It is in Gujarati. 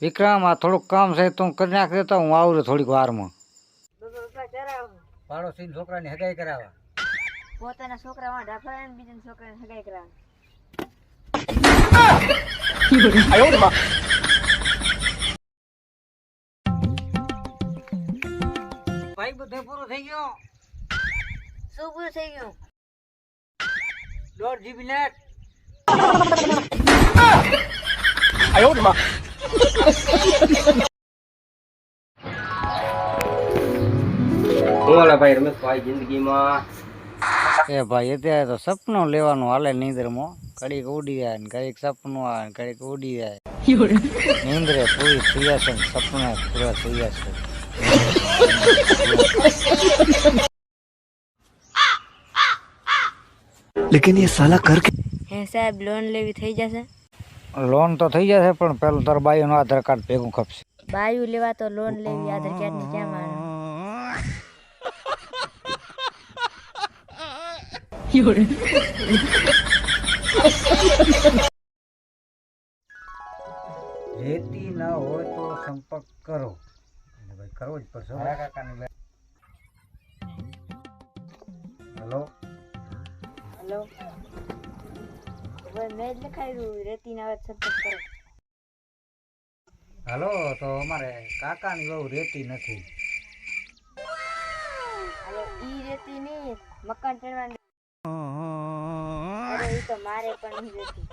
વિક્રમ આ થોડુંક કામ છે તું કરી નાખ દેતો હું આવું થોડીક વારમાં. પાડોશી છોકરાની હગાઈ કરાવવા. પોતાના છોકરા માં ડાફા ને બીજા છોકરાને હગાઈ કરાવે. ભાઈ બધે પૂરો થઈ ગયો? શું પૂરું થઈ ગયું? દોઢ જીબી નેટ. આયો ભાઈ રમેશભાઈ જિંદગીમાં એ ભાઈ અત્યારે તો સપનું લેવાનું હાલે નીંદરમાં ઘડીક ઉડી જાય ને ઘડીક સપનું આવે ને ઘડીક ઉડી જાય નીંદરે પૂરી થઈ જશે ને સપના પૂરા થઈ જશે लेकिन ये साला कर હે સાહેબ લોન લેવી થઈ જશે લોન તો થઈ જશે પણ પેલું તારું બાઈનું આધાર કાર્ડ ભેગું ખપશે. બાયું લેવા તો લોન લેવી આધાર કાર્ડની ક્યાં મારે રેતી ના હોય તો સંપર્ક કરો. ભાઈ કરવો જ પડશે મારા કાકાની હેલો હેલો મેં જ લખાયું રેતી વાત સંપર્ક કરો હાલો તો અમારે કાકાની બહુ રેતી નથી હાલો ઈ રેતી નહીં મકાન ચડવાની અરે ઈ તો મારે પણ નહીં રેતી